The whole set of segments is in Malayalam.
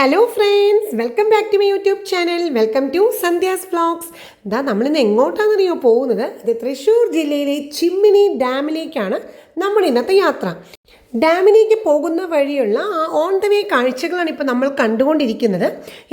Hello friends welcome back to my YouTube channel welcome to Sandhya's vlogs ഇതാ നമ്മളിന്ന് എങ്ങോട്ടാണെന്നറിയോ പോകുന്നത്? ഇത് തൃശ്ശൂർ ജില്ലയിലെ ചിമ്മിനി ഡാമിലേക്കാണ് നമ്മുടെ ഇന്നത്തെ യാത്ര. ഡാമിലേക്ക് പോകുന്ന വഴിയുള്ള ആ ഓൺ ദ വേ കാഴ്ചകളാണ് ഇപ്പോൾ നമ്മൾ കണ്ടുകൊണ്ടിരിക്കുന്നത്.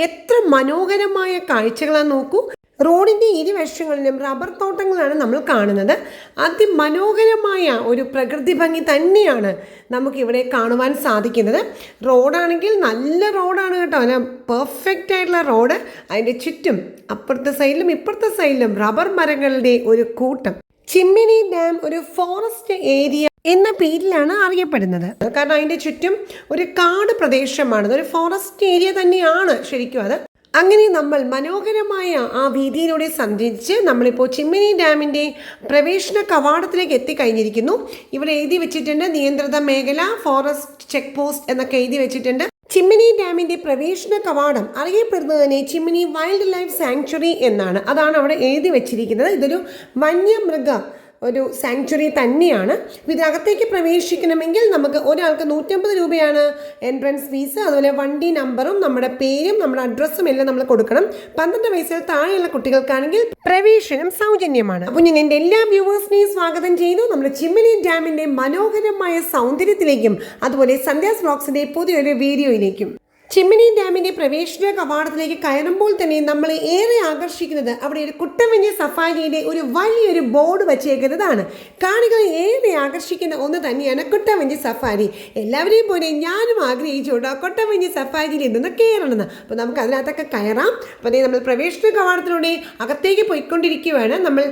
എത്ര മനോഹരമായ കാഴ്ചകളാണ് നോക്കൂ. റോഡിന്റെ ഇരുവശങ്ങളിലും റബ്ബർ തോട്ടങ്ങളാണ് നമ്മൾ കാണുന്നത്. അതിമനോഹരമായ ഒരു പ്രകൃതി ഭംഗി തന്നെയാണ് നമുക്കിവിടെ കാണുവാൻ സാധിക്കുന്നത്. റോഡാണെങ്കിൽ നല്ല റോഡാണ് കേട്ടോ. അല്ല പെർഫെക്റ്റ് ആയിട്ടുള്ള റോഡ്. അതിന്റെ ചുറ്റും അപ്പുറത്തെ സൈഡിലും ഇപ്പുറത്തെ സൈഡിലും റബ്ബർ മരങ്ങളുടെ ഒരു കൂട്ടം. ചിമ്മിനി ഡാം ഒരു ഫോറസ്റ്റ് ഏരിയ എന്ന പേരിലാണ് അറിയപ്പെടുന്നത്. കാരണം അതിന്റെ ചുറ്റും ഒരു കാട് പ്രദേശമാണ്. ഒരു ഫോറസ്റ്റ് ഏരിയ തന്നെയാണ് ശരിക്കും അത്. അങ്ങനെ നമ്മൾ മനോഹരമായ ആ വീതിയിലൂടെ സഞ്ചരിച്ച് നമ്മളിപ്പോൾ ചിമ്മിനി ഡാമിന്റെ പ്രവേശന കവാടത്തിലേക്ക് എത്തിക്കഴിഞ്ഞിരിക്കുന്നു. ഇവിടെ എഴുതി വെച്ചിട്ടുണ്ട് നിയന്ത്രിത മേഖല ഫോറസ്റ്റ് ചെക്ക് പോസ്റ്റ് എന്നൊക്കെ എഴുതി വെച്ചിട്ടുണ്ട്. ചിമ്മിനി ഡാമിന്റെ പ്രവേശന കവാടം അറിയപ്പെടുന്നത് തന്നെ ചിമ്മിനി വൈൽഡ് ലൈഫ് സാങ്ച്വറി എന്നാണ്. അതാണ് അവിടെ എഴുതി വെച്ചിരിക്കുന്നത്. ഇതൊരു വന്യമൃഗ ഒരു സാങ്ച്വറി തന്നെയാണ്. ഇതിനകത്തേക്ക് പ്രവേശിക്കണമെങ്കിൽ നമുക്ക് ഒരാൾക്ക് നൂറ്റമ്പത് രൂപയാണ് എൻട്രൻസ് ഫീസ് അതുപോലെ വണ്ടി നമ്പറും നമ്മുടെ പേരും നമ്മുടെ അഡ്രസ്സും എല്ലാം നമ്മൾ കൊടുക്കണം. പന്ത്രണ്ട് വയസ്സിൽ താഴെയുള്ള കുട്ടികൾക്കാണെങ്കിൽ പ്രവേശനം സൗജന്യമാണ്. അപ്പോൾ ഞാൻ എന്റെ എല്ലാ വ്യൂവേഴ്സിനെയും സ്വാഗതം ചെയ്യുന്നു. നമ്മുടെ ചിമ്മിനി ഡാമിന്റെ മനോഹരമായ സൗന്ദര്യത്തിലേക്കും അതുപോലെ സന്ധ്യാസ് വ്ളോഗ്സിന്റെ പുതിയൊരു വീഡിയോയിലേക്കും. ചിമ്മിനി ഡാമിന്റെ പ്രവേശന കവാടത്തിലേക്ക് കയറുമ്പോൾ തന്നെ നമ്മളെ ഏറെ ആകർഷിക്കുന്നത് അവിടെ ഒരു കുട്ടമഞ്ഞ സഫാരിയുടെ ഒരു വലിയൊരു ബോർഡ് വച്ചേക്കുന്നതാണ്. കാണികളെ ഏറെ ആകർഷിക്കുന്ന ഒന്ന് തന്നെയാണ് കുട്ടമഞ്ഞ സഫാരി. എല്ലാവരെയും പോലെ ഞാനും ആഗ്രഹിച്ചുകൊണ്ട് കുട്ടമഞ്ഞ സഫാരിയിൽ നിന്ന് കയറണമെന്ന്. അപ്പോൾ നമുക്ക് അതിനകത്തൊക്കെ കയറാം. അപ്പോൾ അതേ നമ്മൾ പ്രവേശന കവാടത്തിലൂടെ അകത്തേക്ക് പോയിക്കൊണ്ടിരിക്കുകയാണ്. നമ്മൾ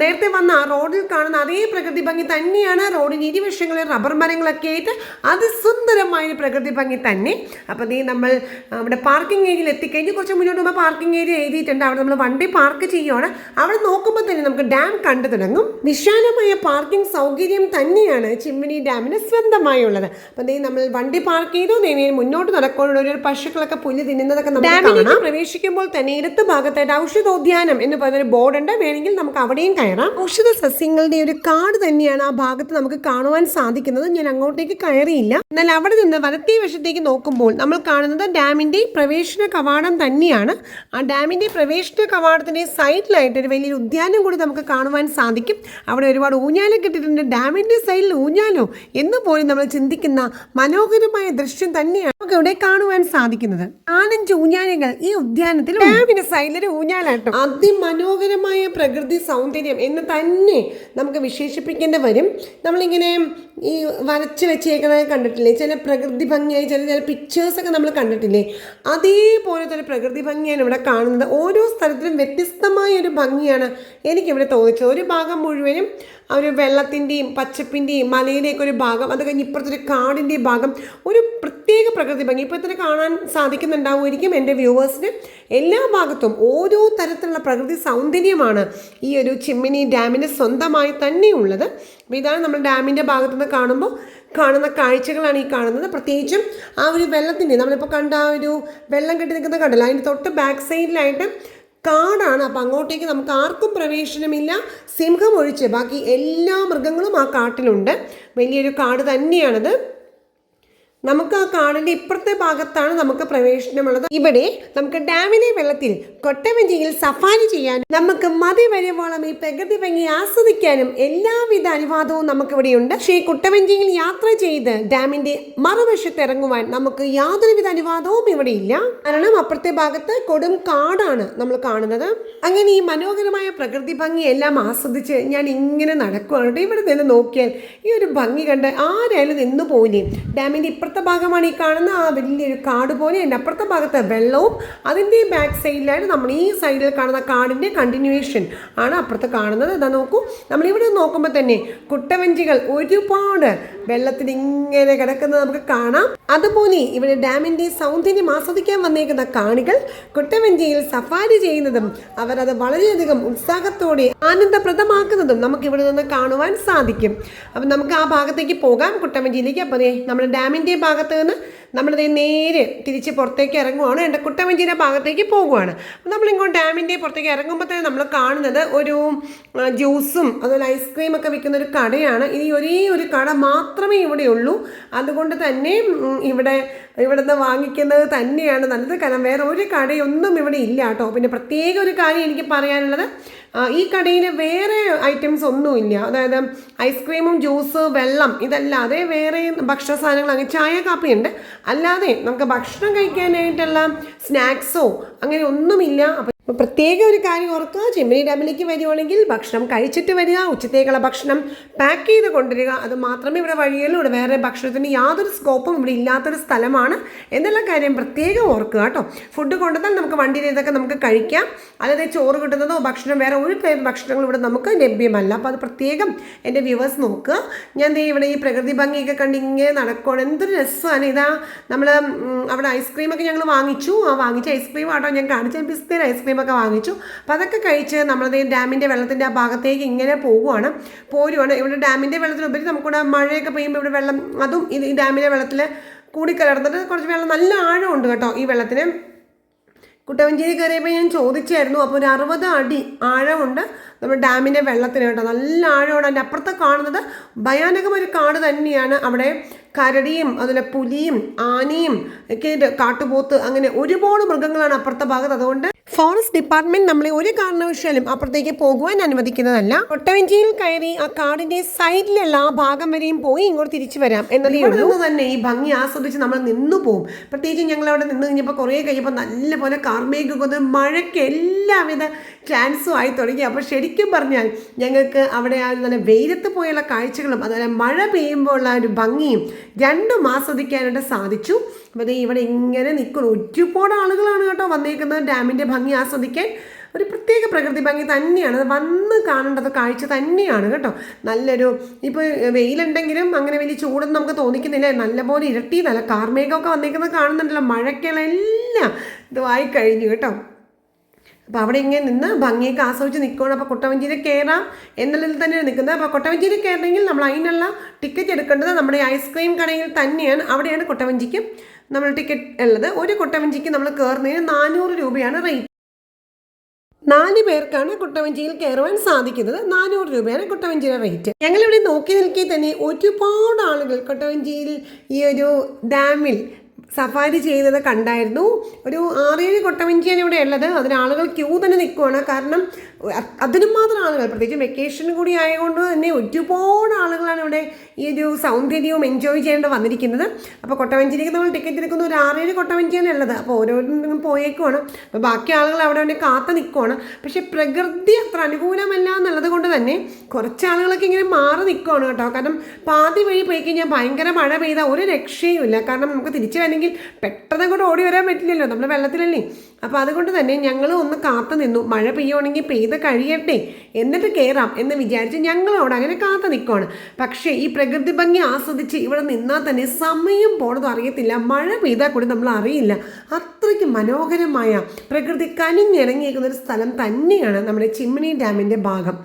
നേരത്തെ വന്ന ആ റോഡിൽ കാണുന്ന അതേ പ്രകൃതി ഭംഗി തന്നെയാണ് റോഡിന് ഇരുവശങ്ങളിൽ റബ്ബർ മരങ്ങളൊക്കെ ആയിട്ട് അത് സുന്ദരമായ പ്രകൃതി ഭംഗി തന്നെ. അപ്പോൾ നീ നമ്മൾ അവിടെ പാർക്കിംഗ് ഏരിയയിൽ എത്തിക്കഴിഞ്ഞ് കുറച്ച് മുന്നോട്ട് പോകുമ്പോൾ പാർക്കിംഗ് ഏരിയ എഴുതിയിട്ടുണ്ട്. അവിടെ നമ്മൾ വണ്ടി പാർക്ക് ചെയ്യുകയാണ് അവിടെ നോക്കുമ്പോൾ തന്നെ നമുക്ക് ഡാം കണ്ടു തുടങ്ങും. വിശാലമായ പാർക്കിംഗ് സൗകര്യം തന്നെയാണ് ചിമ്മിനി ഡാമിന് സ്വന്തമായുള്ളത്. അപ്പം നീ നമ്മൾ വണ്ടി പാർക്ക് ചെയ്തു. നീ മുന്നോട്ട് നടക്കുമ്പോൾ ഒരു പശുക്കളൊക്കെ പുല്ല് തിന്നുന്നതൊക്കെ ഡാമിലേക്ക് പ്രവേശിക്കുമ്പോൾ തന്നെ ഇടത്ത് ഭാഗത്തായിട്ട് ഔഷധോദ്യാനം എന്ന് പറഞ്ഞൊരു ബോർഡുണ്ട് വേണമെങ്കിൽ നമുക്ക് അവിടെയും കയറാം. ഔഷധ സസ്യങ്ങളുടെ ഒരു കാട് തന്നെയാണ് ആ ഭാഗത്ത് നമുക്ക് കാണുവാൻ സാധിക്കുന്നത്. ഞാൻ അങ്ങോട്ടേക്ക് കയറിയില്ല. എന്നാൽ അവിടെ നിന്ന് വലത്തേ വശത്തേക്ക് നോക്കുമ്പോൾ നമ്മൾ കാണുന്നത് ഡാമിന്റെ പ്രവേശന കവാടം തന്നെയാണ്. ആ ഡാമിന്റെ പ്രവേശന കവാടത്തിന്റെ സൈഡിലായിട്ട് ഒരു വലിയൊരു ഉദ്യാനം കൂടി നമുക്ക് കാണുവാൻ സാധിക്കും. അവിടെ ഒരുപാട് ഊഞ്ഞാലം കിട്ടിയിട്ടുണ്ട്. ഡാമിന്റെ സൈഡിൽ ഊഞ്ഞാലോ എന്ന് പോലും നമ്മൾ ചിന്തിക്കുന്ന മനോഹരമായ ദൃശ്യം തന്നെയാണ് നമുക്ക് ഇവിടെ കാണുവാൻ സാധിക്കുന്നത്. നാലഞ്ച് ഊഞ്ഞാലുകൾ ഈ ഉദ്യാനത്തിൽ ഡാമിന്റെ സൈഡിലൊരു ഊഞ്ഞാലാട്ടോ. അതിമനോഹരമായ പ്രകൃതി സൗന്ദര്യം എന്ന് തന്നെ നമുക്ക് വിശേഷിപ്പിക്കേണ്ടി വരും. നമ്മളിങ്ങനെ ഈ വരച്ച് വെച്ചേക്കുന്നത് കണ്ടിട്ടില്ലേ? ചില പ്രകൃതി ഭംഗിയായി ചില ചില പിക്ചേഴ്സൊക്കെ നമ്മൾ കണ്ടിട്ടില്ലേ? അതേപോലത്തെ ഒരു പ്രകൃതി ഭംഗിയാണ് ഇവിടെ കാണുന്നത്. ഓരോ സ്ഥലത്തിലും വ്യത്യസ്തമായ ഒരു ഭംഗിയാണ് എനിക്കിവിടെ തോന്നിച്ചത്. ഒരു ഭാഗം മുഴുവനും ഒരു വെള്ളത്തിന്റെയും പച്ചപ്പിന്റെയും മലയിലേക്കൊരു ഭാഗം അത് കഴിഞ്ഞ് ഇപ്പുറത്തൊരു കാടിന്റെ ഭാഗം ഒരു പ്രത്യേക പ്രകൃതി ഭംഗി. ഇപ്പോൾ തന്നെ കാണാൻ സാധിക്കുന്നുണ്ടാവുമായിരിക്കും എന്റെ വ്യൂവേഴ്സിന്. എല്ലാ ഭാഗത്തും ഓരോ തരത്തിലുള്ള പ്രകൃതി സൗന്ദര്യമാണ് ഈ ഒരു ചിമ്മിനി ഡാമിന് സ്വന്തമായി തന്നെയുള്ളത് അപ്പോൾ ഇതാണ് നമ്മൾ ഡാമിന്റെ ഭാഗത്തു നിന്ന് കാണുമ്പോൾ കാണുന്ന കാഴ്ചകളാണ് ഈ കാണുന്നത്. പ്രത്യേകിച്ചും ആ ഒരു വെള്ളത്തിന്റെ നമ്മളിപ്പോൾ കണ്ട ആ ഒരു വെള്ളം കെട്ടി നിൽക്കുന്ന കണ്ടല്ലോ അതിന്റെ തൊട്ട് ബാക്ക് സൈഡിലായിട്ട് കാടാണ്. അപ്പം അങ്ങോട്ടേക്ക് നമുക്ക് ആർക്കും പ്രവേശനമില്ല സിംഹം ഒഴിച്ച്. ബാക്കി എല്ലാ മൃഗങ്ങളും ആ കാട്ടിലുണ്ട്. വലിയൊരു കാട് തന്നെയാണത്. നമുക്ക് ആ കാടിന്റെ ഇപ്പുറത്തെ ഭാഗത്താണ് നമുക്ക് പ്രവേശനമുള്ളത്. ഇവിടെ നമുക്ക് ഡാമിലെ വെള്ളത്തിൽ കൊട്ടവഞ്ചിയിൽ സഫാരി ചെയ്യാനും നമുക്ക് മതി വരുവോളം ഈ പ്രകൃതി ഭംഗി ആസ്വദിക്കാനും എല്ലാവിധ അനുവാദവും നമുക്കിവിടെയുണ്ട്. പക്ഷേ കുട്ടവഞ്ചിയിൽ യാത്ര ചെയ്ത് ഡാമിന്റെ മറുവശത്ത് ഇറങ്ങുവാൻ നമുക്ക് യാതൊരുവിധ അനുവാദവും ഇവിടെ ഇല്ല കാരണം അപ്പുറത്തെ ഭാഗത്ത് കൊടും കാടാണ് നമ്മൾ കാണുന്നത്. അങ്ങനെ ഈ മനോഹരമായ പ്രകൃതി ഭംഗി എല്ലാം ആസ്വദിച്ച് ഞാൻ ഇങ്ങനെ നടക്കുവാണ്. കേട്ടോ. ഇവിടെ നിന്ന് നോക്കിയാൽ ഈ ഒരു ഭംഗി കണ്ട് ആരായാലും നിന്നു പോയില്ലേ ഡാമിന്റെ ഇപ്പുറത്തെ ഭാഗമാണ് ഈ കാണുന്ന ആ വലിയൊരു കാട് പോലെ. അതിന്റെ അപ്പുറത്തെ ഭാഗത്തെ വെള്ളവും അതിന്റെ ബാക്ക് സൈഡിലായിട്ട് നമ്മൾ ഈ സൈഡിൽ കാണുന്ന കാടിന്റെ കണ്ടിന്യൂവേഷൻ ആണ് അപ്പുറത്ത് കാണുന്നത്. എന്താ നോക്കൂ. നമ്മളിവിടെ നോക്കുമ്പോൾ തന്നെ കുട്ടവഞ്ചികൾ ഒരുപാട് വെള്ളത്തിൽ ഇങ്ങനെ കിടക്കുന്നത് നമുക്ക് കാണാം. അതുപോലെ ഇവിടെ ഡാമിന്റെ സൗന്ദര്യം ആസ്വദിക്കാൻ വന്നേക്കുന്ന കാണികൾ കുട്ടവഞ്ചിയിൽ സഫാരി ചെയ്യുന്നതും അവർ അത് വളരെയധികം ഉത്സാഹത്തോടെ ആനന്ദപ്രദമാക്കുന്നതും നമുക്ക് ഇവിടെ നിന്ന് കാണുവാൻ സാധിക്കും. അപ്പം നമുക്ക് ആ ഭാഗത്തേക്ക് പോകാം. കുട്ടവഞ്ചിയിലേക്ക്. അപ്പോൾ അതെ നമ്മുടെ ഡാമിന്റെ ഭാഗത്ത് നിന്ന് നമ്മളിത് നേരെ തിരിച്ച് പുറത്തേക്ക് ഇറങ്ങുവാണ്. എന്റെ കുട്ടവഞ്ചിയുടെ ഭാഗത്തേക്ക് പോകുവാണ്. അപ്പം നമ്മളിങ്ങോട്ട് ഡാമിന്റെ പുറത്തേക്ക് ഇറങ്ങുമ്പോൾ തന്നെ നമ്മൾ കാണുന്നത് ഒരു ജ്യൂസും അതുപോലെ ഐസ്ക്രീമൊക്കെ വിൽക്കുന്ന ഒരു കടയാണ്. ഇനി ഒരേ ഒരു കട മാത്രമേ ഇവിടെയുള്ളൂ. അതുകൊണ്ട് തന്നെ ഇവിടെ ഇവിടുന്ന് വാങ്ങിക്കുന്നത് തന്നെയാണ് നല്ലത്. കാരണം വേറെ ഒരു കടയൊന്നും ഇവിടെ ഇല്ല കേട്ടോ. പിന്നെ പ്രത്യേക ഒരു കാര്യം എനിക്ക് പറയാനുള്ളത് ഈ കടയിൽ വേറെ ഐറ്റംസ് ഒന്നും ഇല്ല. അതായത് ഐസ്ക്രീമും ജ്യൂസ് വെള്ളം ഇതല്ലാതെ വേറെ ഭക്ഷണ സാധനങ്ങൾ അങ്ങനെ ചായ കാപ്പി ഉണ്ട്. അല്ലാതെ നമുക്ക് ഭക്ഷണം കഴിക്കാനായിട്ടുള്ള സ്നാക്സോ അങ്ങനെ ഒന്നുമില്ല. അപ്പം അപ്പോൾ പ്രത്യേക ഒരു കാര്യം ഓർക്കുക. ചെമ്മിനി ഡാമിലേക്ക് വരികയാണെങ്കിൽ ഭക്ഷണം കഴിച്ചിട്ട് വരിക ഉച്ചത്തേക്കുള്ള ഭക്ഷണം പാക്ക് ചെയ്ത് കൊണ്ടുവരിക. അത് മാത്രമേ ഇവിടെ വഴിയുള്ളൂ. ഇവിടെ വേറെ ഭക്ഷണത്തിന് യാതൊരു സ്കോപ്പും ഇവിടെ ഇല്ലാത്തൊരു സ്ഥലമാണ്. എന്നുള്ള കാര്യം പ്രത്യേകം ഓർക്കുക കേട്ടോ. ഫുഡ് കൊണ്ടുവന്നാൽ നമുക്ക് വണ്ടിയിൽ ഇതൊക്കെ നമുക്ക് കഴിക്കാം. അല്ലാതെ ചോറ് കിട്ടുന്നതോ ഭക്ഷണം വേറെ ഒരു ടൈപ്പ് ഭക്ഷണങ്ങളും ഇവിടെ നമുക്ക് ലഭ്യമല്ല. അപ്പോൾ അത് പ്രത്യേകം എന്റെ വ്യൂവേഴ്സ് നോക്കുക. ഞാൻ ഇവിടെ ഈ പ്രകൃതി ഭംഗിയൊക്കെ കണ്ട് ഇങ്ങനെ നടക്കുകയാണ് എന്തൊരു രസമാണ്. ഇതാ നമ്മൾ അവിടെ ഐസ്ക്രീമൊക്കെ ഞങ്ങൾ വാങ്ങിച്ചു. ആ വാങ്ങിച്ച ഐസ്ക്രീം ആട്ടോ ഞാൻ കാണിച്ച പിസ്തയിൽ ഐസ്ക്രീമൊക്കെ വാങ്ങിച്ചു. അപ്പോൾ അതൊക്കെ കഴിച്ച് നമ്മളത് ഡാമിന്റെ വെള്ളത്തിന്റെ ആ ഭാഗത്തേക്ക് ഇങ്ങനെ പോവുകയാണ് പോരുവാണ്. ഇവിടെ ഡാമിന്റെ വെള്ളത്തിനുപരി നമുക്കിവിടെ മഴയൊക്കെ പെയ്യുമ്പോൾ ഇവിടെ വെള്ളം അതും ഈ ഡാമിന്റെ വെള്ളത്തിൽ കൂടിക്കലർന്നിട്ട് കുറച്ച് വെള്ളം നല്ല ആഴമുണ്ട് കേട്ടോ ഈ വെള്ളത്തിന്. കുട്ടവഞ്ചേരി കയറിയപ്പോൾ ഞാൻ ചോദിച്ചായിരുന്നു. അപ്പോൾ ഒരു അറുപത് അടി ആഴമുണ്ട് നമ്മുടെ ഡാമിന്റെ വെള്ളത്തിന് കേട്ടോ. നല്ല ആഴമാണ് അതിന്റെ അപ്പുറത്ത് കാണുന്നത്. ഭയാനകമൊരു കാട് തന്നെയാണ് അവിടെ. കരടിയും അതുപോലെ പുലിയും ആനയും ഒക്കെ കാട്ടുപോത്ത് അങ്ങനെ ഒരുപാട് മൃഗങ്ങളാണ് അപ്പുറത്തെ ഭാഗത്ത്. അതുകൊണ്ട് ഫോറസ്റ്റ് ഡിപ്പാർട്ട്മെന്റ് നമ്മളെ ഒരു കാരണവശാലും അപ്പുറത്തേക്ക് പോകുവാൻ അനുവദിക്കുന്നതല്ല. ഒട്ടവഞ്ചിയിൽ കയറി ആ കാടിന്റെ സൈഡിലുള്ള ആ ഭാഗം വരെയും പോയി ഇങ്ങോട്ട് തിരിച്ചു വരാം എന്നതേ ഉള്ളൂ. തന്നെ ഈ ഭംഗി ആസ്വദിച്ച് നമ്മൾ നിന്നു പോകും പ്രത്യേകിച്ച് ഞങ്ങൾ അവിടെ നിന്ന് കഴിഞ്ഞപ്പോൾ കുറേ കഴിയുമ്പോൾ നല്ലപോലെ കാർമേഘം കൊണ്ട് മഴയ്ക്ക് എല്ലാവിധ ചാൻസും ആയി തുടങ്ങി. അപ്പോൾ ശരിക്കും പറഞ്ഞാൽ ഞങ്ങൾക്ക് അവിടെ ആ നല്ല വെയിലത്ത് പോയുള്ള കാഴ്ചകളും അതുപോലെ മഴ പെയ്യുമ്പോൾ ഉള്ള ഒരു ഭംഗിയും രണ്ടും ആസ്വദിക്കാനായിട്ട് സാധിച്ചു. അപ്പോൾ ഇവിടെ ഇങ്ങനെ നിൽക്കുന്നു ഒരുപാട് ആളുകളാണ് കേട്ടോ വന്നേക്കുന്നത്. ഡാമിന്റെ ഭംഗി ആസ്വദിക്കാൻ ഒരു പ്രത്യേക പ്രകൃതി ഭംഗി തന്നെയാണ്. വന്ന് കാണേണ്ടത് കാഴ്ച തന്നെയാണ് കേട്ടോ. നല്ലൊരു ഇപ്പോൾ വെയിലുണ്ടെങ്കിലും അങ്ങനെ വലിയ ചൂടൊന്നും നമുക്ക് തോന്നിക്കുന്നില്ല. നല്ലപോലെ ഇരട്ടി നല്ല കാർമേഘമൊക്കെ വന്നേക്കുന്നത് കാണുന്നുണ്ടല്ലോ. മഴയ്ക്കുള്ള എല്ലാം ഇതുമായി കഴിഞ്ഞു കേട്ടോ. അപ്പോൾ അവിടെ ഇങ്ങനെ നിന്ന് ഭംഗിയൊക്കെ ആസ്വദിച്ച് നിൽക്കുകയാണ്. അപ്പോൾ കൊട്ടവഞ്ചിയിൽ കയറാം എന്നുള്ളതിൽ തന്നെയാണ് നിൽക്കുന്നത്. അപ്പോൾ കൊട്ടവഞ്ചിയിൽ കയറണമെങ്കിൽ നമ്മൾ അതിനുള്ള ടിക്കറ്റ് എടുക്കേണ്ടത് നമ്മുടെ ഐസ്ക്രീം കടയിൽ തന്നെയാണ്. അവിടെയാണ് കൊട്ടവഞ്ചിക്ക് നമ്മൾ ടിക്കറ്റ് ഉള്ളത് ഒരു കുട്ടവഞ്ചിക്ക് നമ്മൾ കയറുന്നതിന് നാനൂറ് രൂപയാണ് റേറ്റ് നാല് പേർക്കാണ് കുട്ടവഞ്ചിയിൽ കയറുവാൻ സാധിക്കുന്നത്. നാനൂറ് രൂപയാണ് കുട്ടവഞ്ചിയുടെ റേറ്റ് ഞങ്ങളിവിടെ നോക്കി നിൽക്കി തന്നെ ഒരുപാട് ആളുകൾ കുട്ടവഞ്ചിയിൽ ഈ ഒരു ഡാമിൽ സഫാരി ചെയ്തത് കണ്ടായിരുന്നു. ഒരു ആറേഴ് കൊട്ടവഞ്ചിയാണ് ഇവിടെ ഉള്ളത്. അതിന് ആളുകൾ ക്യൂ തന്നെ നിൽക്കുവാണ്. കാരണം അതിനും മാത്രം ആളുകൾ പ്രത്യേകിച്ച് വെക്കേഷൻ കൂടി ആയതുകൊണ്ട് തന്നെ ഒരുപാട് ആളുകളാണ് ഇവിടെ ഈ ഒരു സൗന്ദര്യവും എൻജോയ് ചെയ്യേണ്ടി വന്നിരിക്കുന്നത്. അപ്പോൾ കൊട്ടവഞ്ചിയിലേക്ക് നമ്മൾ ടിക്കറ്റ് എടുക്കുന്ന ഒരു ആറേഴ് കൊട്ടവഞ്ചിയാണ് ഉള്ളത്. അപ്പോൾ ഓരോരുത്തരും പോയേക്കുവാണ്. അപ്പോൾ ബാക്കി ആളുകൾ അവിടെ വേണ്ടി കാത്തു നിൽക്കുവാണ് പക്ഷേ പ്രകൃതി അത്ര അനുകൂലമല്ല എന്നുള്ളത് കൊണ്ട് തന്നെ കുറച്ച് ആളുകളൊക്കെ ഇങ്ങനെ മാറി നിൽക്കുവാണ് കേട്ടോ. കാരണം പാതി വഴി പോയി കഴിഞ്ഞാൽ ഭയങ്കര മഴ പെയ്താൽ ഒരു രക്ഷയുമില്ല കാരണം നമുക്ക് തിരിച്ചു വരണമെങ്കിൽ പെട്ടെന്ന് അങ്ങോട്ട് ഓടി വരാൻ പറ്റില്ലല്ലോ. നമ്മൾ വെള്ളത്തിലല്ലേ. അപ്പോൾ അതുകൊണ്ട് തന്നെ ഞങ്ങൾ ഒന്ന് കാത്തു നിന്നു. മഴ പെയ്യുവാണെങ്കിൽ പെയ്ത് കഴിയട്ടെ. എന്നിട്ട് കയറാം എന്ന് വിചാരിച്ച് ഞങ്ങളോട് അങ്ങനെ കാത്തു നിൽക്കുവാണ് പക്ഷേ ഈ പ്രകൃതി ഭംഗി ആസ്വദിച്ച് ഇവിടെ നിന്നാൽ തന്നെ സമയം പോണതും അറിയത്തില്ല. മഴ പെയ്താൽ കൂടി നമ്മൾ അറിയില്ല. അത്രയ്ക്ക് മനോഹരമായ പ്രകൃതി കനിഞ്ഞിറങ്ങിയേക്കുന്ന ഒരു സ്ഥലം തന്നെയാണ് നമ്മുടെ ചിമ്മിനി ഡാമിന്റെ ഭാഗം.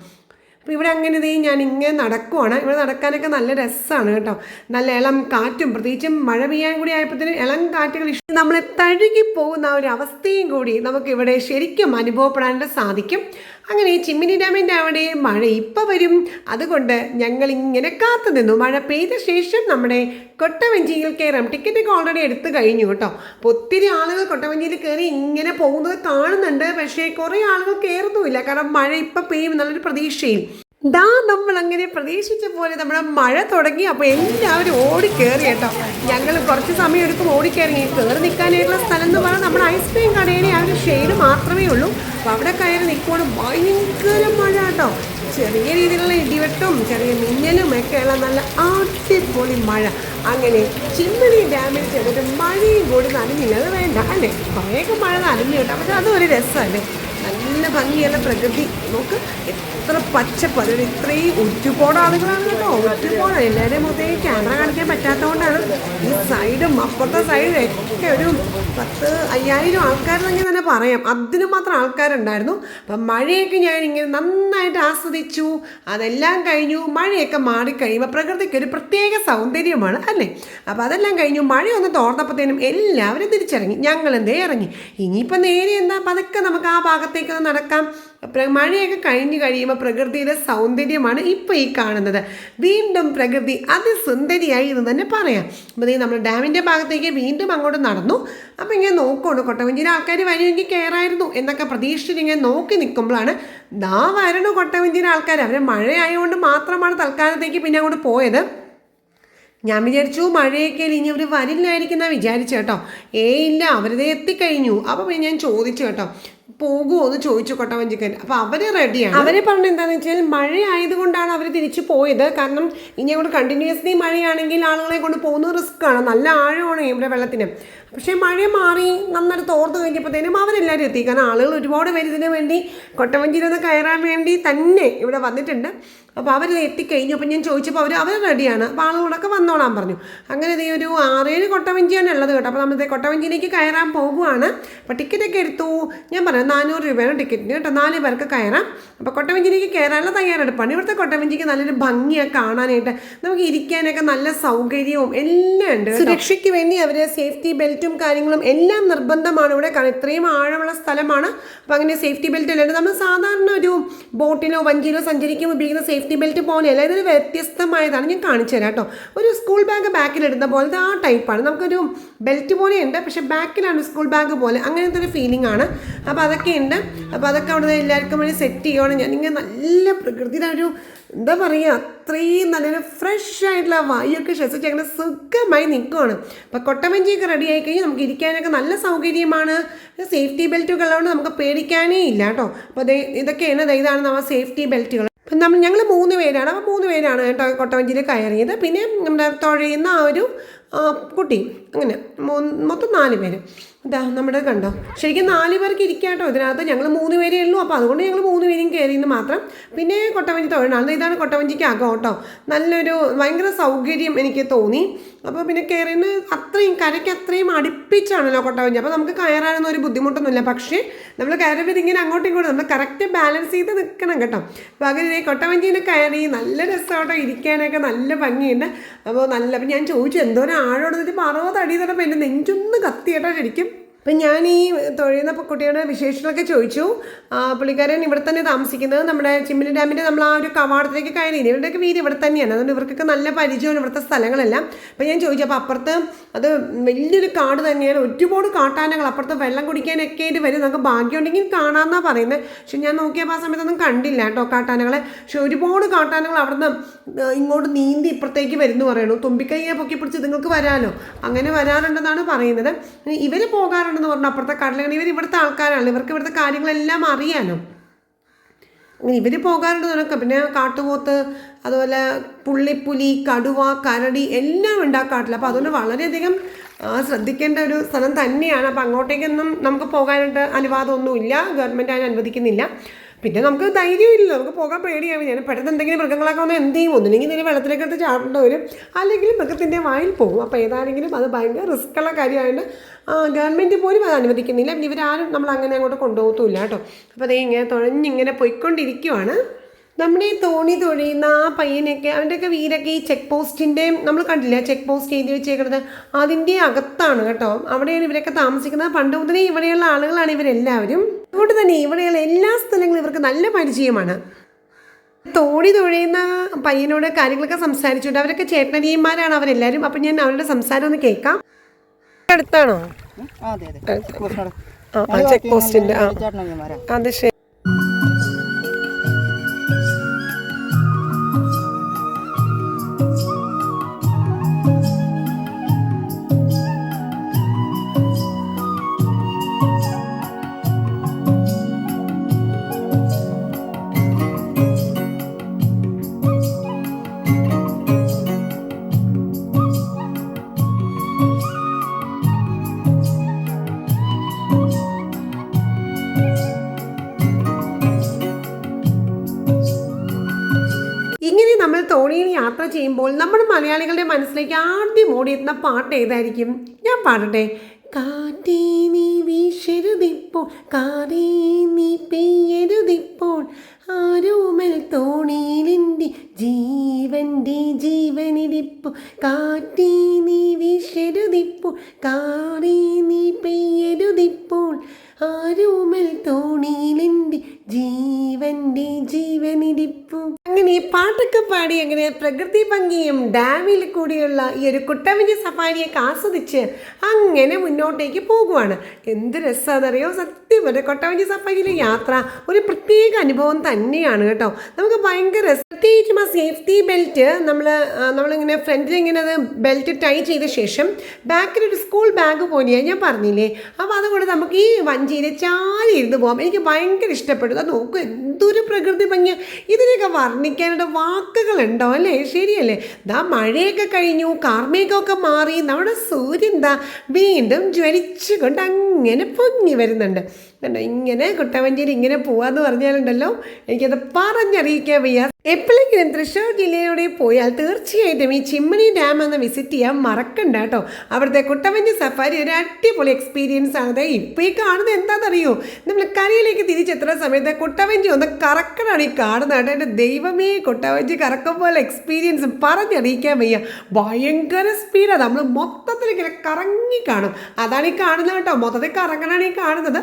അപ്പോൾ ഇവിടെ അങ്ങനെ ഇതേ ഞാൻ ഇങ്ങനെ നടക്കുവാണ്. ഇവിടെ നടക്കാനൊക്കെ നല്ല രസമാണ് കേട്ടോ. നല്ല ഇളം കാറ്റും പ്രത്യേകിച്ചും മഴ പെയ്യാൻ കൂടി ആയപ്പോഴത്തേനും ഇളം കാറ്റുകൾ ഇഷ്ടം നമ്മളെ തഴുകി പോകുന്ന ഒരു അവസ്ഥയും കൂടി നമുക്കിവിടെ ശരിക്കും അനുഭവപ്പെടാനായിട്ട് സാധിക്കും. അങ്ങനെ ചിമ്മിനി ഡാമിന്റെ അവിടെ മഴ ഇപ്പം വരും. അതുകൊണ്ട് ഞങ്ങൾ ഇങ്ങനെ കാത്തു നിന്നു. മഴ പെയ്ത ശേഷം നമ്മുടെ കൊട്ടവഞ്ചിയിൽ കയറാം ടിക്കറ്റൊക്കെ ഓൾറെഡി എടുത്തു കഴിഞ്ഞു കേട്ടോ. അപ്പോൾ ഒത്തിരി ആളുകൾ കൊട്ടവഞ്ചിയിൽ കയറി ഇങ്ങനെ പോകുന്നത് കാണുന്നുണ്ട്. പക്ഷേ കുറേ ആളുകൾ കയറുന്നുമില്ല കാരണം മഴ ഇപ്പം പെയ്യും എന്നുള്ളൊരു പ്രതീക്ഷയിൽ ദാ നമ്മൾ അങ്ങനെ പ്രതീക്ഷിച്ച പോലെ നമ്മുടെ മഴ തുടങ്ങി. അപ്പോൾ എല്ലാവരും ഓടി കയറി കേട്ടോ. ഞങ്ങൾ കുറച്ച് സമയം എടുക്കും ഓടിക്കയറി കയറി നിൽക്കാനായിട്ടുള്ള സ്ഥലം എന്ന് പറഞ്ഞാൽ നമ്മുടെ ഐസ്ക്രീം കടയിലെ ആ ഒരു ഷെയ്ഡ് മാത്രമേ ഉള്ളൂ. അപ്പോൾ അവിടെ കയറി നിൽക്കുവാണ് ഭയങ്കര മഴ കേട്ടോ. ചെറിയ രീതിയിലുള്ള ഇടിവെട്ടും ചെറിയ മിന്നലും ഒക്കെയുള്ള നല്ല അടിപൊളി മഴ. അങ്ങനെ ചിമ്മിണി ഡാമിൽ ചെയ്തിട്ട് മഴയും കൂടി നനഞ്ഞില്ല അത് വേണ്ട അല്ലേ? കുറേയൊക്കെ മഴ നനഞ്ഞു കേട്ടോ. പക്ഷെ അതും ഒരു രസമല്ലേ? നല്ല ഭംഗിയുള്ള പ്രകൃതി. നോക്ക് എത്ര പച്ചപ്പ് അതൊരു ഇത്രയും ഒരുപാട് ആളുകളാണ് കേട്ടോ. ഒരുപാട്. എല്ലാവരെയും മൊത്തം ക്യാമറ കാണിക്കാൻ പറ്റാത്തതുകൊണ്ടാണ് ഈ സൈഡും അപ്പുറത്തെ സൈഡും ഒക്കെ ഒരു പത്ത് അയ്യായിരം ആൾക്കാരെന്നെങ്കിൽ തന്നെ പറയാം. അതിന് മാത്രം ആൾക്കാരുണ്ടായിരുന്നു. അപ്പം മഴയൊക്കെ ഞാൻ ഇങ്ങനെ നന്നായിട്ട് ആസ്വദിച്ചു. അതെല്ലാം കഴിഞ്ഞു. മഴയൊക്കെ മാറിക്കഴിയുമ്പോൾ പ്രകൃതിക്ക് ഒരു പ്രത്യേക സൗന്ദര്യമാണ് അല്ലേ? അപ്പോൾ അതെല്ലാം കഴിഞ്ഞു. മഴയൊന്ന് തോർന്നപ്പോഴത്തേനും എല്ലാവരും തിരിച്ചിറങ്ങി. ഞങ്ങൾ എന്തേ ഇറങ്ങി. ഇനിയിപ്പോൾ നേരെ എന്താ? പതുക്കെ നമുക്ക് ആ ഭാഗത്തേക്കൊന്ന് നടക്കാം. മഴയൊക്കെ കഴിഞ്ഞ് കഴിയുമ്പോൾ പ്രകൃതിയുടെ സൗന്ദര്യമാണ് ഇപ്പോൾ ഈ കാണുന്നത്. വീണ്ടും പ്രകൃതി അതിസുന്ദരിയായി എന്ന് തന്നെ പറയാം. അപ്പോൾ നമ്മൾ ഡാമിന്റെ ഭാഗത്തേക്ക് വീണ്ടും അങ്ങോട്ട് നടന്നു. അപ്പോൾ ഇങ്ങനെ നോക്കുകയാണ് കൊട്ടവഞ്ചിയിൽ ആൾക്കാർ വരുമെങ്കിൽ കയറായിരുന്നു എന്നൊക്കെ പ്രതീക്ഷിച്ചിട്ട് ഇങ്ങനെ നോക്കി നിൽക്കുമ്പോഴാണ് ദാ വരണു കൊട്ടവഞ്ചിയിലെ ആൾക്കാർ അവർ മഴയായതുകൊണ്ട് മാത്രമാണ് തൽക്കാലത്തേക്ക് പിന്നെ അങ്ങോട്ട് പോയത്. ഞാൻ വിചാരിച്ചു മഴയൊക്കെ ഇനി അവർ വരില്ലായിരിക്കും എന്നാണ് വിചാരിച്ചു കേട്ടോ. ഏ ഇല്ല അവരത് എത്തിക്കഴിഞ്ഞു. അപ്പോൾ പിന്നെ ഞാൻ ചോദിച്ചു കേട്ടോ. പോകുമോ എന്ന് ചോദിച്ചു കൊട്ടവഞ്ചിക്കൻ. അപ്പോൾ അവർ റെഡിയാണ് അവരെ പറഞ്ഞത് എന്താണെന്ന് വെച്ചാൽ മഴ ആയതുകൊണ്ടാണ് അവർ തിരിച്ചു പോയത്. കാരണം ഇനി അങ്ങോട്ട് കണ്ടിന്യൂസ്ലി മഴയാണെങ്കിൽ ആളുകളെ കൊണ്ട് പോകുന്നത് റിസ്ക് ആണ്. നല്ല ആഴമാണ് ഇവിടെ വെള്ളത്തിന്. പക്ഷേ മഴ മാറി നന്നായിട്ട് തോർത്ത് കഴിഞ്ഞപ്പോഴത്തേനും അവരെല്ലാവരും എത്തി. കാരണം ആളുകൾ ഒരുപാട് പേര് വേണ്ടി കൊട്ടവഞ്ചിയിൽ കയറാൻ വേണ്ടി തന്നെ ഇവിടെ വന്നിട്ടുണ്ട്. അപ്പോൾ അവർ എത്തിക്കഴിഞ്ഞു. അപ്പോൾ ഞാൻ ചോദിച്ചപ്പോൾ അവർ അവർ റെഡിയാണ്. അപ്പോൾ ആളുകളൊക്കെ വന്നോളാൻ പറഞ്ഞു. അങ്ങനെ ഇതേ ഒരു ആറേഴ് കൊട്ടവഞ്ചിയാണ് ഉള്ളത് കേട്ടോ. അപ്പോൾ നമ്മളിത് കൊട്ടവഞ്ചിയിലേക്ക് കയറാൻ പോകുവാണ്. അപ്പോൾ ടിക്കറ്റൊക്കെ എടുത്തു. ഞാൻ പറഞ്ഞു നാനൂറ് രൂപയാണ് ടിക്കറ്റിന് കേട്ടോ. നാല് പേർക്ക് കയറാം. അപ്പോൾ കൊട്ടവഞ്ചിയിലേക്ക് കയറാനുള്ള തയ്യാറെടുപ്പാണ്. ഇവിടുത്തെ കൊട്ടവഞ്ചിക്ക് നല്ലൊരു ഭംഗിയൊക്കെ കാണാനായിട്ട്. നമുക്ക് ഇരിക്കാനൊക്കെ നല്ല സൗകര്യവും എല്ലാം ഉണ്ട് സുരക്ഷയ്ക്ക് വേണ്ടി അവർ സേഫ്റ്റി ബെൽറ്റും കാര്യങ്ങളും എല്ലാം നിർബന്ധമാണ്. ഇവിടെ കാരണം ഇത്രയും ആഴമുള്ള സ്ഥലമാണ്. അപ്പോൾ അങ്ങനെ സേഫ്റ്റി ബെൽറ്റ് അല്ലാണ്ട് നമ്മൾ സാധാരണ ഒരു ബോട്ടിലോ വഞ്ചിയിലോ സഞ്ചരിക്കുമ്പോൾ ഉപയോഗിക്കുന്ന സേഫ്റ്റി ബെൽറ്റ് പോലെയല്ല. ഇതൊരു വ്യത്യസ്തമായതാണ്. ഞാൻ കാണിച്ചു തരാം കേട്ടോ. ഒരു സ്കൂൾ ബാഗ് ബാക്കിലിടുന്ന പോലത്തെ ആ ടൈപ്പാണ് നമുക്കൊരു ബെൽറ്റ് പോലെയുണ്ട്. പക്ഷേ ബാക്കിലാണ് സ്കൂൾ ബാഗ് പോലെ. അങ്ങനത്തെ ഒരു ഫീലിംഗ് ആണ്. അപ്പോൾ അതൊക്കെ ഉണ്ട്. അപ്പോൾ അതൊക്കെ അവിടെ എല്ലാവർക്കും വേണ്ടി സെറ്റ് ചെയ്യുവാണ് ഞാൻ. ഇങ്ങനെ നല്ല പ്രകൃതിയുടെ ഒരു എന്താ പറയുക അത്രയും നല്ലൊരു ഫ്രഷ് ആയിട്ടുള്ള വായൊക്കെ ശ്വസിച്ച് അങ്ങനെ സുഖമായി നിൽക്കുവാണ്. അപ്പോൾ കൊട്ടവഞ്ചിയൊക്കെ റെഡി കഴിഞ്ഞാൽ നമുക്ക് ഇരിക്കാനൊക്കെ നല്ല സൗകര്യമാണ്. സേഫ്റ്റി ബെൽറ്റുകൾ ഉള്ളതുകൊണ്ട് നമുക്ക് പേടിക്കാനേ ഇല്ല കേട്ടോ. അപ്പോൾ ഇതൊക്കെയാണ് ഇതാണ് നമ്മൾ സേഫ്റ്റി ബെൽറ്റുകൾ അപ്പം നമ്മൾ ഞങ്ങൾ മൂന്ന് പേരാണ്. അപ്പോൾ മൂന്ന് പേരാണ് കേട്ടോ കൊട്ടവഞ്ചിയിൽ കയറിയത്. പിന്നെ നമ്മുടെ തുഴയുന്ന ആ ഒരു കുട്ടി അങ്ങനെ മൊത്തം നാല് പേര്. ഇതാ നമ്മുടെ കണ്ടോ? ശരിക്കും നാല് പേർക്ക് ഇരിക്കാം കേട്ടോ ഇതിനകത്ത് ഞങ്ങൾ മൂന്ന് പേരേ ഉള്ളൂ. അപ്പോൾ അതുകൊണ്ട് ഞങ്ങൾ മൂന്ന് പേരും കയറിയെന്ന് മാത്രം. പിന്നെ കൊട്ടവഞ്ചി തൊഴിലാണ് ഇതാണ് കൊട്ടവഞ്ചിക്ക് അകം കേട്ടോ. നല്ലൊരു ഭയങ്കര സൗകര്യം എനിക്ക് തോന്നി. അപ്പോൾ പിന്നെ കയറിന് അത്രയും കരയ്ക്ക് അത്രയും അടുപ്പിച്ചാണല്ലോ കൊട്ടവഞ്ചി. അപ്പോൾ നമുക്ക് കയറാനൊന്നും ഒരു ബുദ്ധിമുട്ടൊന്നുമില്ല. പക്ഷേ നമ്മൾ കയറുമ്പോൾ ഇങ്ങനെ അങ്ങോട്ടും ഇങ്ങോട്ടും നമ്മൾ കറക്റ്റ് ബാലൻസ് ചെയ്ത് നിൽക്കണം കേട്ടോ. അങ്ങനെ ഈ കൊട്ടവഞ്ചിയിൽ കയറി നല്ല രസമാട്ടോ ഇരിക്കാനൊക്കെ. നല്ല ഭംഗിയുണ്ട്. അപ്പോൾ നല്ല അപ്പം ഞാൻ ചോദിച്ചു എന്തോരം ആഴം എടുത്തിട്ട് അറുപത് അടി തന്നപ്പോൾ എന്റെ നെഞ്ചൊന്ന് കത്തി കേട്ടോ ശരിക്കും. അപ്പം ഞാൻ ഈ തൊഴിയുന്ന കുട്ടിയുടെ വിശേഷങ്ങളൊക്കെ ചോദിച്ചു. പുള്ളിക്കാരൻ ഇവിടെ തന്നെ താമസിക്കുന്നത് നമ്മുടെ ചിമ്മിനി ഡാമിന്റെ നമ്മൾ ആ ഒരു കവാടത്തിലേക്ക് കയറി. ഇവരുടെയൊക്കെ വീട് ഇവിടെ തന്നെയാണ്. അതുകൊണ്ട് ഇവർക്കൊക്കെ നല്ല പരിചയമാണ് ഇവിടുത്തെ സ്ഥലങ്ങളെല്ലാം. അപ്പം ഞാൻ ചോദിച്ചു അപ്പോൾ അപ്പുറത്ത് അത് വലിയൊരു കാട് തന്നെയാണ്. ഒരുപാട് കാട്ടാനകൾ അപ്പുറത്ത് വെള്ളം കുടിക്കാനൊക്കെ ആയിട്ട് വരും. നമുക്ക് ഭാഗ്യമുണ്ടെങ്കിൽ കാണാമെന്നാണ് പറയുന്നത് പക്ഷെ ഞാൻ നോക്കിയപ്പോൾ ആ സമയത്തൊന്നും കണ്ടില്ല കേട്ടോ കാട്ടാനകളെ. പക്ഷെ ഒരുപാട് കാട്ടാനകൾ അവിടുന്ന് ഇങ്ങോട്ട് നീന്തി ഇപ്പുറത്തേക്ക് വരുന്നു പറയണു തുമ്പിക്കൈയെ പൊക്കി പിടിച്ച് നിങ്ങൾക്ക് വരാമല്ലോ അങ്ങനെ വരാറുണ്ടെന്നാണ് പറയുന്നത്. ഇവർ പോകാറുണ്ടെന്ന് പറഞ്ഞു. അപ്പുറത്തെ കടലങ്ങനെ ഇവർ ഇവിടുത്തെ ആൾക്കാരാണ്. ഇവർക്ക് ഇവിടുത്തെ കാര്യങ്ങളെല്ലാം അറിയാലോ. ഇവർ പോകാറുണ്ട് നിനക്ക്. പിന്നെ കാട്ടുപോത്ത് അതുപോലെ പുള്ളിപ്പുലി കടുവ കരടി എല്ലാം ഉണ്ട് ആ കാട്ടിൽ അപ്പോൾ അതുകൊണ്ട് വളരെയധികം ശ്രദ്ധിക്കേണ്ട ഒരു സ്ഥലം തന്നെയാണ്. അപ്പോൾ അങ്ങോട്ടേക്കൊന്നും നമുക്ക് പോകാനായിട്ട് അനുവാദമൊന്നുമില്ല. ഗവൺമെന്റ് അതിന് അനുവദിക്കുന്നില്ല. പിന്നെ നമുക്ക് ധൈര്യമില്ല നമുക്ക് പോകാൻ പേടിയാവും ഞാൻ പെട്ടെന്ന് എന്തെങ്കിലും മൃഗങ്ങളൊക്കെ വന്ന് എന്ത് ചെയ്യും? ഒന്നില്ലെങ്കിൽ ഇതിന് വെള്ളത്തിലേക്ക് എടുത്ത് ചാടേണ്ട വരും. അല്ലെങ്കിൽ മൃഗത്തിന്റെ വായിൽ പോകും. അപ്പോൾ ഏതാണെങ്കിലും അത് ഭയങ്കര റിസ്ക്കുള്ള കാര്യമായതുകൊണ്ട് ഗവൺമെന്റ് പോലും അത് അനുവദിക്കുന്നില്ല. പിന്നെ ഇവരാരും നമ്മൾ അങ്ങനെ അങ്ങോട്ട് കൊണ്ടുപോകത്തുമില്ല കേട്ടോ. അപ്പോൾ അതേ ഇങ്ങനെ തുഴഞ്ഞിങ്ങനെ പോയിക്കൊണ്ടിരിക്കുവാണ്. നമ്മുടെ ഈ തോണി തൊഴിയുന്ന ആ പയ്യനൊക്കെ അവന്റെയൊക്കെ വീടൊക്കെ ഈ ചെക്ക് പോസ്റ്റിന്റെ നമ്മൾ കണ്ടില്ല ചെക്ക് പോസ്റ്റ് എഴുതി വെച്ചേക്കുന്നത് അതിന്റെ അകത്താണ് കേട്ടോ. അവിടെയാണ് ഇവരൊക്കെ താമസിക്കുന്നത്. പണ്ട് മുതലേ ഇവിടെയുള്ള ആളുകളാണ് ഇവരെല്ലാവരും. അതുകൊണ്ട് തന്നെ ഇവിടെയുള്ള എല്ലാ സ്ഥലങ്ങളും ഇവർക്ക് നല്ല പരിചയമാണ്. തോണി തുഴയുന്ന പയ്യനോട് കാര്യങ്ങളൊക്കെ സംസാരിച്ചുകൊണ്ട് അവരൊക്കെ ചേട്ടനരിയന്മാരാണ് അവരെല്ലാവരും. അപ്പം ഞാൻ അവരുടെ സംസാരം ഒന്ന് കേൾക്കാം. അടുത്താണോ? ചെക്ക് പോസ്റ്റിന്റെ അത് ശരി. തോണിയിൽ യാത്ര ചെയ്യുമ്പോൾ നമ്മുടെ മലയാളികളുടെ മനസ്സിലേക്ക് ആദ്യം ഓടിയെത്തുന്ന പാട്ട് ഏതായിരിക്കും? ഞാൻ പാടട്ടെ. കാറ്റേ നീ വീശരുതിപ്പോൾ കാറേ നീ പെയ്യരുതിപ്പോൾ ആരോമൽ തോണിയിലെന്റെ ജീവന്റെ ജീവനിരിപ്പു കാറ്റേ നീ വീശരുതിപ്പോൾ കാറേ നീ പെയ്യരുതിപ്പോൾ ആരോമൽ തോണിയിലെന്റെ ജീവന്റെ ജീവനിരിപ്പു അങ്ങനെ ഈ പാട്ടൊക്കെ പാടി അങ്ങനെ പ്രകൃതി ഭംഗിയും ഡാമിൽ കൂടിയുള്ള ഈ ഒരു കുട്ടവഞ്ചി സഫാരിയൊക്കെ ആസ്വദിച്ച് അങ്ങനെ മുന്നോട്ടേക്ക് പോകുവാണ്. എന്ത് രസമാണെന്നറിയോ സത്യം ഒരു കൊട്ടവഞ്ചി സഫാരിയിലെ യാത്ര ഒരു പ്രത്യേക അനുഭവം തന്നെയാണ് കേട്ടോ. നമുക്ക് ഭയങ്കര പ്രത്യേകിച്ചും ആ സേഫ്റ്റി ബെൽറ്റ് നമ്മൾ നമ്മളിങ്ങനെ ഫ്രണ്ടിൽ ഇങ്ങനെ അത് ബെൽറ്റ് ടൈ ചെയ്ത ശേഷം ബാക്കിൽ ഒരു സ്കൂൾ ബാഗ് പോലെയാണ് ഞാൻ പറഞ്ഞില്ലേ? അപ്പോൾ അതുകൊണ്ട് നമുക്ക് ഈ വഞ്ചിയിൽ ചാരി ഇരുന്ന് പോകാം എനിക്ക് ഭയങ്കര ഇഷ്ടപ്പെട്ടു. അത് നോക്കും എന്തൊരു പ്രകൃതി ഭംഗിയ. ഇതിനെയൊക്കെ വർണിക്കാനുള്ള വാക്കുകളുണ്ടോ അല്ലേ? ശരിയല്ലേ? ദാ മഴയൊക്കെ കഴിഞ്ഞു കാർമേഘമൊക്കെ മാറി. നമ്മുടെ സൂര്യൻ ദാ വീണ്ടും ജ്വലിച്ചുകൊണ്ട് അങ്ങനെ പൊങ്ങി വരുന്നുണ്ട്. കണ്ടോ ഇങ്ങനെ കുട്ടവഞ്ചേരി ഇങ്ങനെ പോവാന്ന് പറഞ്ഞാലുണ്ടല്ലോ എനിക്കത് പറഞ്ഞറിയിക്കാൻ വയ്യ. എപ്പോഴെങ്കിലും തൃശ്ശൂർ ജില്ലയിലൂടെ പോയാൽ തീർച്ചയായിട്ടും ഈ ചിമ്മണി ഡാം ഒന്ന് വിസിറ്റ് ചെയ്യാൻ മറക്കണ്ട കേട്ടോ. അവിടുത്തെ കുട്ടവഞ്ചി സഫാരി ഒരു അടിപൊളി എക്സ്പീരിയൻസ് ആണ്. ഇപ്പോൾ ഈ കാണുന്നത് എന്താണെന്നറിയോ? നമ്മൾ കരയിലേക്ക് തിരിച്ചെത്തുന്ന സമയത്ത് കുട്ടവഞ്ചി ഒന്ന് കറക്കണാണ് ഈ കാണുന്നത് കേട്ടോ. എന്റെ ദൈവമേ കുട്ടവഞ്ചി കറക്കം പോലെ എക്സ്പീരിയൻസ് പറഞ്ഞറിയിക്കാൻ വയ്യ. ഭയങ്കര സ്പീഡാണ് നമ്മൾ മൊത്തത്തിൽ ഇങ്ങനെ കറങ്ങി കാണും. അതാണ് ഈ കാണുന്നത് കേട്ടോ. മൊത്തത്തിൽ കറങ്ങണാണ് ഈ കാണുന്നത്.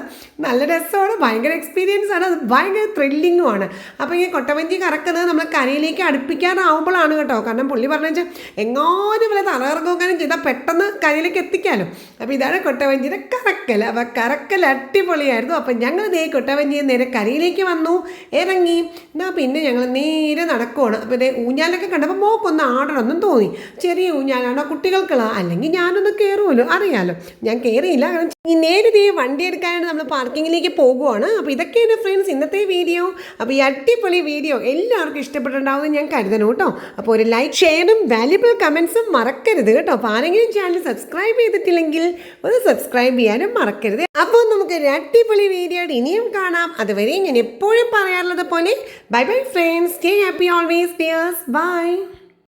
നല്ല രസമാണ് ഭയങ്കര എക്സ്പീരിയൻസ് ആണ് അത് ഭയങ്കര ത്രില്ലിങ്ങും ആണ്. അപ്പോൾ ഈ കൊട്ടവഞ്ചി കറക്കുന്നത് നമ്മൾ കരയിലേക്ക് അടുപ്പിക്കാനാവുമ്പോഴാണ് കേട്ടോ. കാരണം പുള്ളി പറഞ്ഞു വെച്ചാൽ എങ്ങാനും വല്ല തലകറങ്ങാനും ചെയ്താൽ പെട്ടെന്ന് കരയിലേക്ക് എത്തിക്കാമല്ലോ അപ്പോൾ ഇതാണ് കൊട്ടവഞ്ചിയുടെ കറക്കൽ അപ്പോൾ കറക്കൽ അടിപൊളിയായിരുന്നു. അപ്പോൾ ഞങ്ങൾ ദേ കൊട്ടവഞ്ചിയിൽ നേരെ കരയിലേക്ക് വന്നു ഇറങ്ങി. എന്നാൽ പിന്നെ ഞങ്ങൾ നേരെ നടക്കുവാണ്. അപ്പോൾ ഇതേ ഊഞ്ഞാലൊക്കെ കണ്ടപ്പോൾ മോക്കൊന്ന് ആടണമെന്നും തോന്നി. ചെറിയ ഊഞ്ഞാലാണോ കുട്ടികൾക്കുള്ള? അല്ലെങ്കിൽ ഞാനൊന്ന് കയറുമല്ലോ അറിയാലോ. ഞാൻ കയറിയില്ല കാരണം ഈ നേരിതേ വണ്ടി എടുക്കാനാണ് നമ്മൾ പാർക്കിങ്ങിലേക്ക് പോകുവാണ്. അപ്പോൾ ഇതൊക്കെ ഇതൊക്കെയാണ് ഫ്രണ്ട്സ് ഇന്നത്തെ വീഡിയോ അപ്പോൾ ഈ അടിപൊളി വീഡിയോ എല്ലാവർക്കും ഇഷ്ടപ്പെട്ടിട്ടുണ്ടാവും ഞാൻ കരുതണം കേട്ടോ. അപ്പോൾ ഒരു ലൈക്ക് ഷെയറും വാല്യുബിൾ കമൻസും മറക്കരുത് കേട്ടോ. അപ്പോൾ ആരെങ്കിലും ചാനൽ സബ്സ്ക്രൈബ് ചെയ്തിട്ടില്ലെങ്കിൽ ഒന്ന് സബ്സ്ക്രൈബ് ചെയ്യാനും മറക്കരുത്. അപ്പോൾ നമുക്ക് ഒരു അടിപൊളി വീഡിയോയുടെ ഇനിയും കാണാം. അതുവരെ ഞാൻ എപ്പോഴും പറയാറുള്ളത് പോലെ bye bye friends stay happy always dears bye